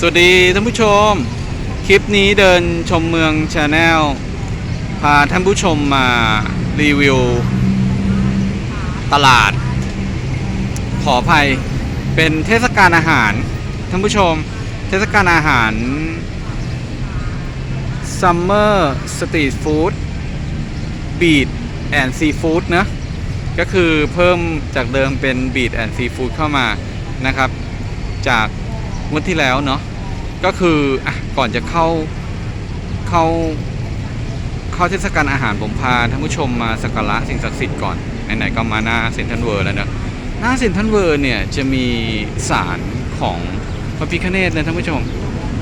สวัสดีท่านผู้ชม คลิปนี้เดินชมเมืองชาแนลพาท่านผู้ชมมารีวิว ตลาด ขออภัยเป็นเทศกาลอาหาร ท่านผู้ชม เทศกาลอาหาร Summer Street Food Beat and Seafood นะก็คือเพิ่มจากเดิมเป็น Beat and Seafood เข้ามานะครับ จาก งวดที่แล้วเนาะก็คืออะก่อนจะเข้าเข้าเข้าเทศกาลอาหารผมพาท่านผู้ชมมาสักการะสิ่งศักดิ์สิทธิ์ก่อนไหนๆก็มาหน้าเซนทันเวิร์แล้วเนอะหน้าเซนทันเวิร์เนี่ยจะมีศาลของพระพิฆเนศนะท่านผู้ชม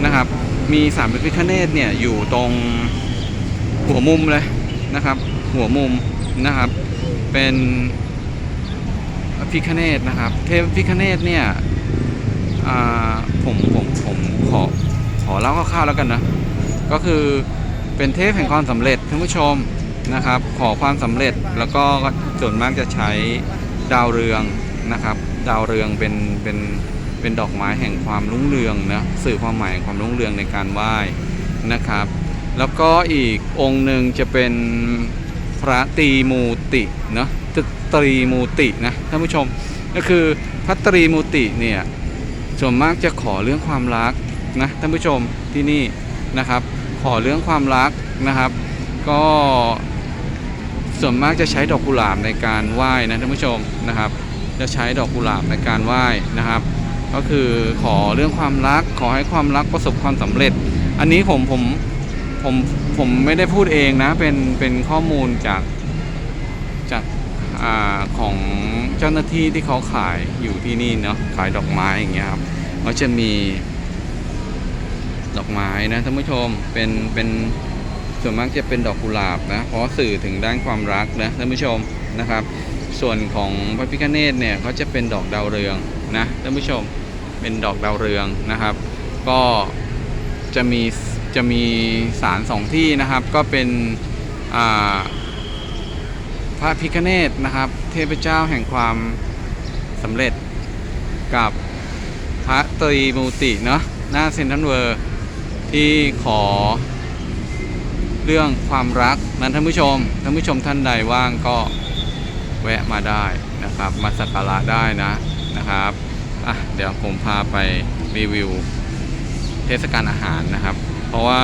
นะครับ มีศาลพระพิฆเนศเนี่ยอยู่ตรงหัวมุมเลยนะครับ หัวมุมนะครับเป็นพระพิฆเนศนะครับ เทพพิฆเนศเนี่ย ผมผมผมขอขอเล่าคร่าวๆแล้วกันนะ ก็คือเป็นเทพแห่งความสำเร็จท่านผู้ชมนะครับ ขอความสำเร็จแล้วก็ส่วนมากจะใช้ดาวเรืองนะครับ ดาวเรืองเป็นเป็นเป็นดอกไม้แห่งความรุ่งเรืองนะสื่อความหมายแห่งความรุ่งเรืองในการไหว้นะครับ แล้วก็อีกองค์หนึ่งจะเป็นพระตรีมูติเนาะตรีมูตินะท่านผู้ชมก็คือพระตรีมูติเนี่ย ส่วนมากจะขอเรื่องความรักนะท่านผู้ชมที่นี่นะครับ ขอเรื่องความรักนะครับ ก็ส่วนมากจะใช้ดอกกุหลาบในการไหว้นะท่านผู้ชมนะครับ จะใช้ดอกกุหลาบในการไหว้นะครับ ก็คือขอเรื่องความรัก ขอให้ความรักประสบความสำเร็จ อันนี้ผมผมผมผมไม่ได้พูดเองนะเป็นเป็นข้อมูลจากจาก อของเจ้าหน้าที่ที่เขาขายอยู่ที่นี่เนาะขายดอกไม้อย่างเงี้ยครับเขาจะมีดอกไม้นะท่านผู้ชมเป็นเป็นส่วนมากจะเป็นดอกกุหลาบนะเพราะสื่อถึงด้านความรักนะท่านผู้ชมนะครับ ส่วนของพระพิฆเนศเนี่ยเขาจะเป็นดอกดาวเรืองนะท่านผู้ชมเป็นดอกดาวเรืองนะครับ ก็จะมีจะมีสารสองที่นะครับ ก็เป็นอ่า ระพิฆเนศนะครับ เทพเจ้าแห่งความสำเร็จกับพระตรีมูติเนาะหน้าเซนทรัลเวอร์ที่ขอเรื่องความรักนั้นท่านผู้ชมท่านผู้ชมท่านใดว่างก็แวะมาได้นะครับ มาสักการะได้นะนะครับอะเดี๋ยวผมพาไปรีวิวเทศกาลอาหารนะครับ เพราะว่า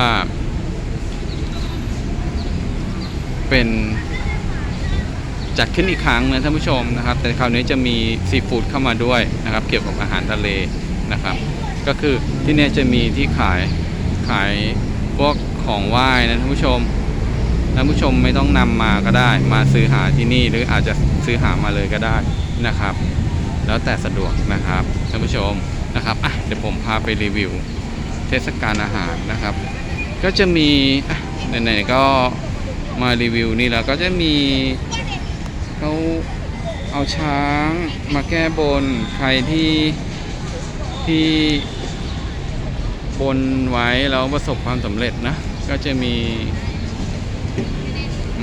เป็น จัดขึ้นอีกครั้งนะท่านผู้ชมนะครับ แต่คราวนี้จะมีซีฟู้ดเข้ามาด้วยนะครับ เกี่ยวกับอาหารทะเลนะครับ ก็คือที่นี่จะมีที่ขายขายพวกของไหว้นะท่านผู้ชมท่านผู้ชมไม่ต้องนำมาก็ได้ มาซื้อหาที่นี่หรืออาจจะซื้อหามาเลยก็ได้นะครับ แล้วแต่สะดวกนะครับท่านผู้ชมนะครับอะเดี๋ยวผมพาไปรีวิว เทศกาลอาหารนะครับ ก็จะมีไหนๆก็มารีวิวนี่แล้วก็จะมี เขาเอาช้างมาแก้บนใครที่ที่บนไว้แล้วประสบความสำเร็จนะ ก็จะมี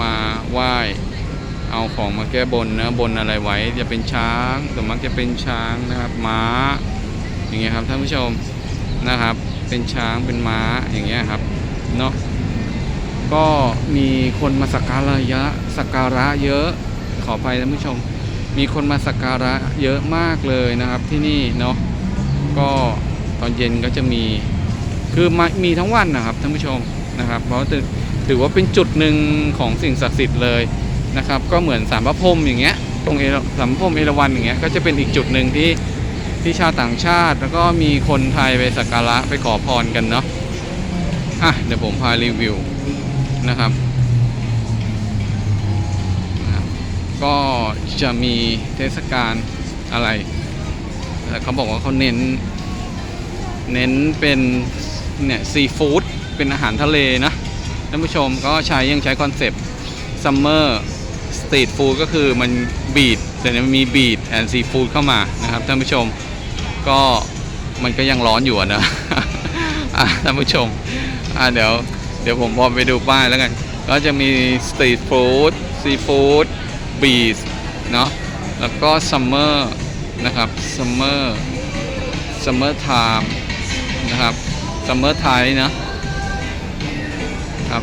มาไหว้เอาของมาแก้บนนะบนอะไรไว้จะเป็นช้างส่วนมากจะเป็นช้างนะครับ ม้า อย่างเงี้ยครับท่านผู้ชมนะครับ เป็นช้างเป็นม้าอย่างเงี้ยครับเนาะก็มีคนมาสักการะสักการะเยอะ ออภัยท่านผู้ชม มีคนมาสักการะเยอะมากเลยนะครับที่นี่เนาะก็ตอนเย็นก็จะมีคือมามีทั้งวันนะครับท่านผู้ชมนะครับ เพราะถือถือว่าเป็นจุดหนึ่งของสิ่งศักดิ์สิทธิ์เลยนะครับ ก็เหมือนสามพระพรมอย่างเงี้ยตรงเอสามพระพรมเอราวัณอย่างเงี้ยก็จะเป็นอีกจุดหนึ่งที่ที่ชาวต่างชาติ แล้วก็มีคนไทยไปสักการะไปขอพรกันเนาะอะเดี๋ยวผมพารีวิวนะครับ ก็จะมีเทศกาลอะไรเขาบอกว่าเขาเน้น เน้นเป็นเนี่ยซีฟู้ดเป็นอาหารทะเลนะท่านผู้ชมก็ใช้ยังใช้คอนเซปต์ซัมเมอร์สตรีทฟู้ดก็คือมันบีดแต่มันมีบีดแอนซีฟู้ดเข้ามานะครับท่านผู้ชมก็มันก็ยังร้อนอยู่นะะท่านผู้ชมเดี๋ยวเดี๋ยวผมพอไปดูป้ายแล้วกัน ก็จะมีสตรีทฟู้ดซีฟู้ด บีสเนาะแล้วก็ซัมเมอร์นะครับซัมเมอร์ซัมเมอร์ไทม์นะครับซัมเมอร์ไทยนะครับ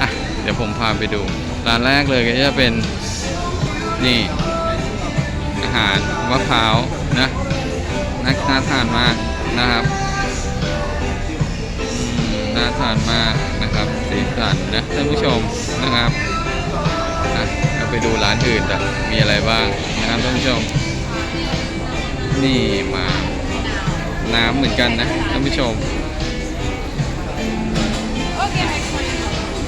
อะเดี๋ยวผมพาไปดู ร้านแรกเลยก็จะเป็น นี่ อาหารมะพร้าวนะน่าน่าทานมากนะครับน่าทานมากนะครับสีสันนะท่านผู้ชมนะครับ ไปดูร้านอื่นอะมีอะไรบ้างนะครับท่านผู้ชม นี่มาน้ำเหมือนกันนะท่านผู้ชม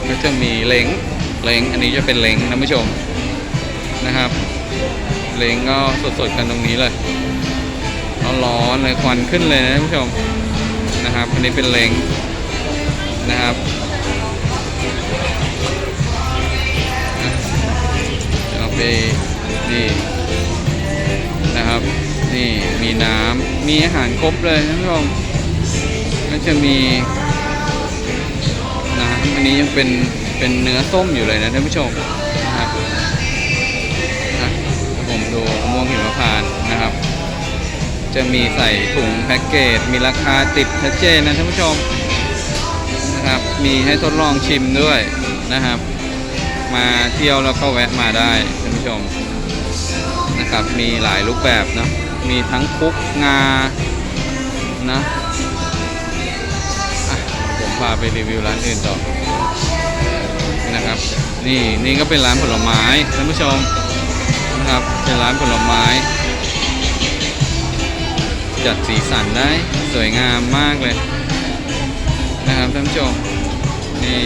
ก็จะมีเล้งเล้งอันนี้จะเป็นเล้งท่านผู้ชมนะครับ เล้งก็สดๆกันตรงนี้เลยร้อนๆเลยควันขึ้นเลยนะท่านผู้ชมนะครับอันนี้เป็นเล้งนะครับ จะเอาไปนี่นะครับ นี่มีน้ำมีอาหารครบเลยท่านผู้ชมก็จะมีน้ำอันนี้ยังเป็นเป็นเนื้อส้มอยู่เลยนะท่านผู้ชมนะครับผมดูมะม่วงหิมพานนะครับ จะมีใส่ถุงแพ็กเกจมีราคาติดชัดเจนนะท่านผู้ชมนะครับ มีให้ทดลองชิมด้วยนะครับ มาเที่ยวแล้วก็แวะมาได้ ผู้ชมนะครับมีหลายรูปแบบนะมีทั้งคุกงานะอะผมพาไปรีวิวร้านอื่นต่อนะครับนี่นี่ก็เป็นร้านผลไม้ท่านผู้ชมนะครับเป็นร้านผลไม้ จัดสีสันได้สวยงามมากเลยนะครับท่านผู้ชมนี่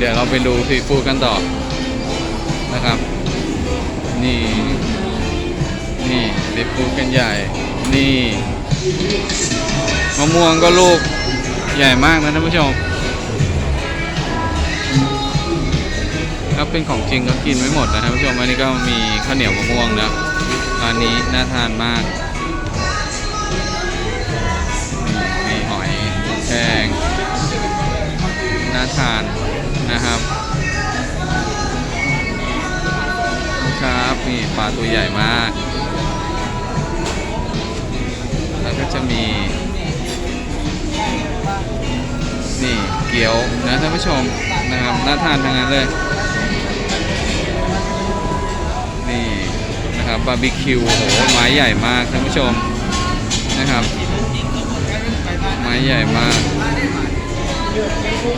เดี๋ยวเราไปดูซีฟู้ดกันต่อนะครับ นี่นี่ซีฟู้ดกันใหญ่ นี่มะม่วงก็ลูกใหญ่มากนะท่านผู้ชมถ้าเป็นของจริงก็กินไม่หมดนะท่านผู้ชมอันนี้ก็มีข้าวเหนียวมะม่วงนะร้านนี้น่าทานมากมีหอยแห้งน่าทาน นะครับ ครับนี่ปลาตัวใหญ่มาก แล้วก็จะมี นี่เกี๊ยวนะท่านผู้ชมนะครับน่าทานทั้งนั้นเลยนี่นะครับบาร์บีคิวโอ้โหไม้ใหญ่มากท่านผู้ชมนะครับ ไม้ใหญ่มาก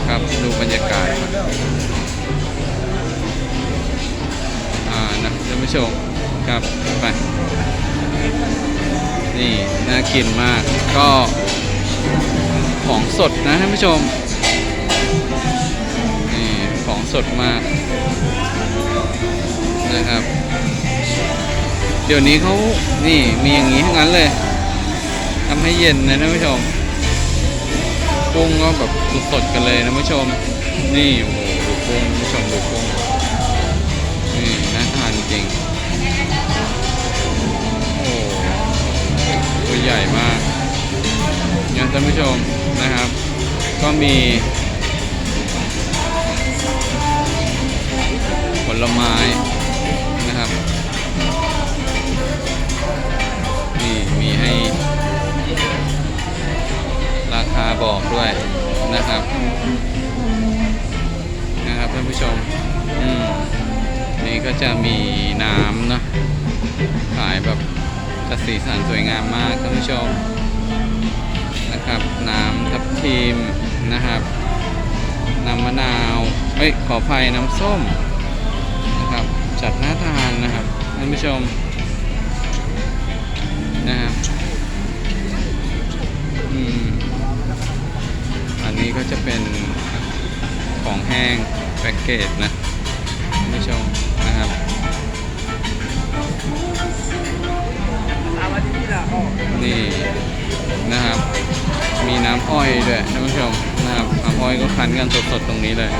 ครับดูบรรยากาศครับอ่านะท่านผู้ชมครับไปนี่น่ากินมากก็ของสดนะท่านผู้ชมนี่ของสดมากนะครับ เดี๋ยวนี้เขานี่มีอย่างนี้ทั้งนั้นเลยทำให้เย็นนะท่านผู้ชม กุ้งก็แบบสดๆกันเลยนะท่านผู้ชม นี่โอ้โหดูกุ้งผู้ชมดูกุ้งนี่น่าทานจริง โอ้ตัวใหญ่มากงั้นท่านผู้ชมนะครับ ก็มี ผลไม้ จะมีน้ำเนอะขายแบบจัดสีสันสวยงามมากท่านผู้ชมนะครับ น้ำทับทิมนะครับ น้ำมะนาวเอ้ยขออภัยน้ำส้มนะครับจัดหน่าทานนะครับท่านผู้ชมนะครับอืมอันนี้ก็จะเป็นของแห้งแพ็กเกจนะ มีน้ำอ้อยด้วยท่านผู้ชมนะครับน้ำอ้อยก็คั้นกันสดๆตรงนี้เลย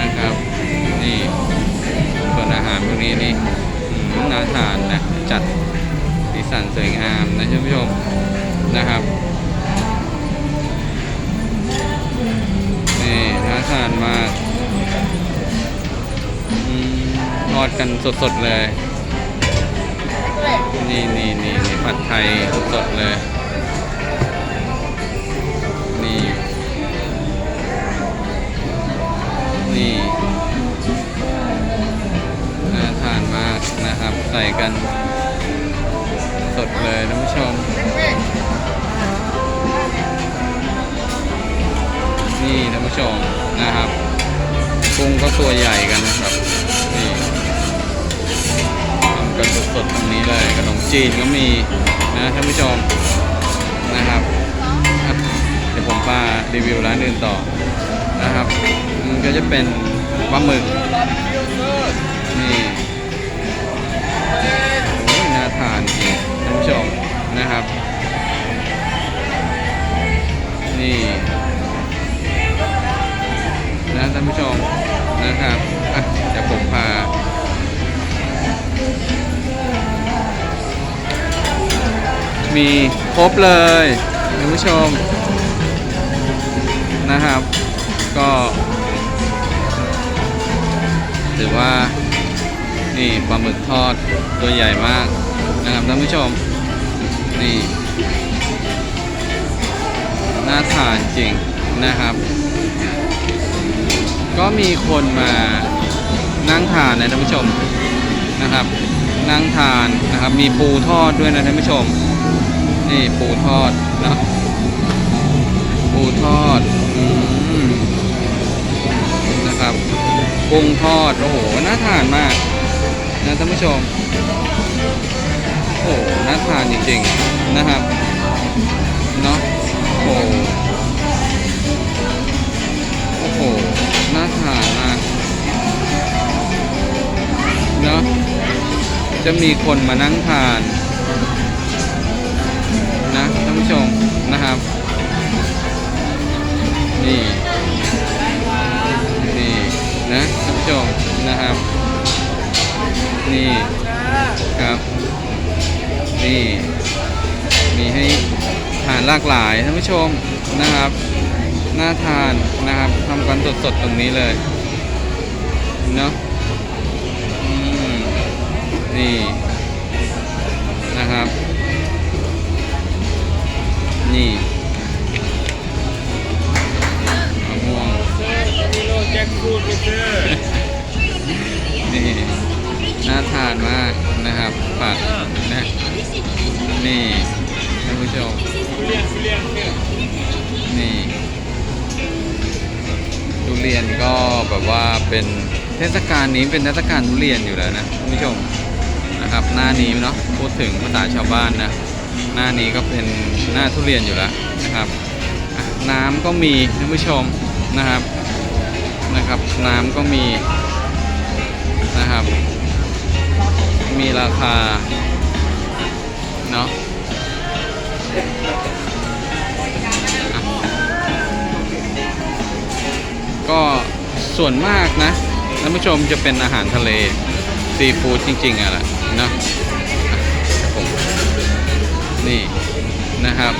นะครับ นี่ส่วนอาหารพวกนี้นี่น่าทานนะจัดสีสันสวยงามนะท่านผู้ชมนะครับนี่น่าทานมากทอดกันสดๆเลย นี่นี่นี่นี่ผัดไทยสดๆเลย นี่น่าทานมากนะครับ ใส่กันสดเลยท่านผู้ชม นี่ท่านผู้ชมนะครับกุ้งก็ตัวใหญ่กันนะครับ นี่ทำกันสดๆตรงนี้เลยขนมจีนก็มีนะท่านผู้ชมนะครับ เดี๋ยวผมพารีวิวร้านอื่นต่อนะครับ นก็จะเป็นปลาหมึก นี่โอ้ยน่าทานจริงท่านผู้ชมนะครับ นี่นะท่านผู้ชมนะครับอะเดี๋ยวผมพามีครบเลยท่านผู้ชมนะครับ ก็ ถือว่านี่ปลาหมึกทอดตัวใหญ่มากนะครับท่านผู้ชม นี่ น่าทานจริงนะครับ ก็มีคนมานั่งทานนะท่านผู้ชมนะครับ นั่งทานนะครับ มีปูทอดด้วยนะท่านผู้ชม นี่ปูทอดนะปูทอดอืม กุ้งทอด โอ้โห น่าทานมาก นะท่านผู้ชม โอ้โหน่าทานจริงๆ นะครับ เนาะโอ้โหโอ้โห น่าทานมาก เนอะจะมีคนมานั่งทาน นะท่านผู้ชมนะครับ นี่ นี่ครับ นี่ มีให้ทานหลากหลายท่านผู้ชมนะครับ น่าทานนะครับทำกันสดๆตรงนี้เลยเนาะนี่นะครับ นี่มะม่วงแจ็คฟูดไปเจอานมากนะครับฝากนะนี่ท่านผู้ชมนี่ทุเรียนก็แบบว่าเป็นเทศกาลนี้เป็นเทศกาลทุเรียนอยู่แล้วนะท่านผู้ชมนะครับหน้านี้เนาะพูดถึงภาษาชาวบ้านนะหน้านี้ก็เป็นหน้าทุเรียนอยู่แล้วนะครับ น้ำก็มีท่านผู้ชมนะครับนะครับ น้ำก็มีนะครับ มีราคา เนาะก็ส่วนมากนะท่านผู้ชมจะเป็นอาหารทะเล ซีฟู้ดจริง ๆอะแหละนะอะผมนี่นะครับ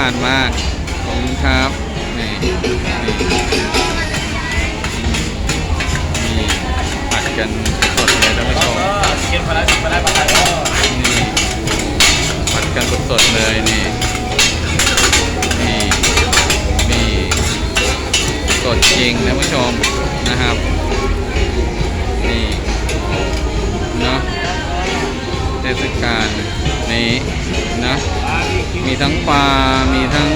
าทานมาก ขอบคุณครับนี่นี่นี่ผัดกันสดเลยท่านผู้ชมกินพลัสพลัสพลัสนี่ผัดกันสดๆเลยนี่นี่นี่สดจริงนะผู้ชมนะครับ ทั้งปลา มีทั้ง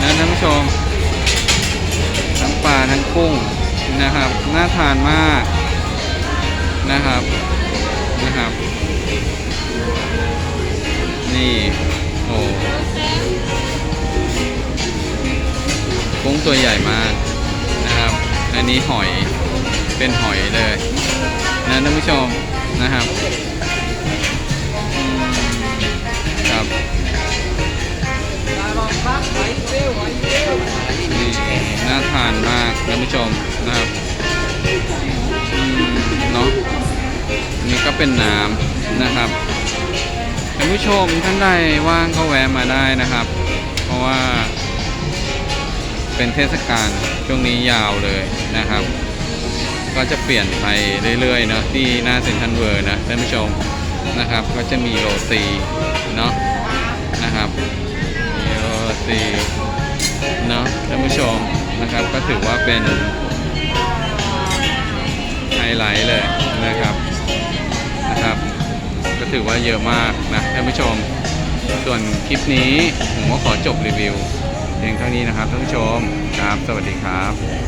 นะท่านผู้ชม ทั้งปลาทั้งกุ้งนะครับ น่าทานมากนะครับนะครับ นี่ โอ้กุ้งตัวใหญ่มากนะครับ อันนี้หอยเป็นหอยเลยนะท่านผู้ชมนะครับครับ นี่น่าทานมากท่านผู้ชมนะครับเนาะนี่ก็เป็นน้ำนะครับท่านผู้ชมท่านใดว่างก็แวะมาได้นะครับ เพราะว่าเป็นเทศกาลช่วงนี้ยาวเลยนะครับ ก็จะเปลี่ยนไปเรื่อยๆเนาะที่หน้าเซ็นทรัลเวิร์นะท่านผู้ชมนะครับ ก็จะมีโรตีเนาะนะครับีเนาะท่านผู้ชมนะครับก็ถือว่าเป็นไฮไลท์เลยนะครับนะครับ ก็ถือว่าเยอะมากนะท่านผู้ชม ส่วนคลิปนี้ผมก็ขอจบรีวิวเพียงเท่านี้นะครับท่านผู้ชมครับ สวัสดีครับ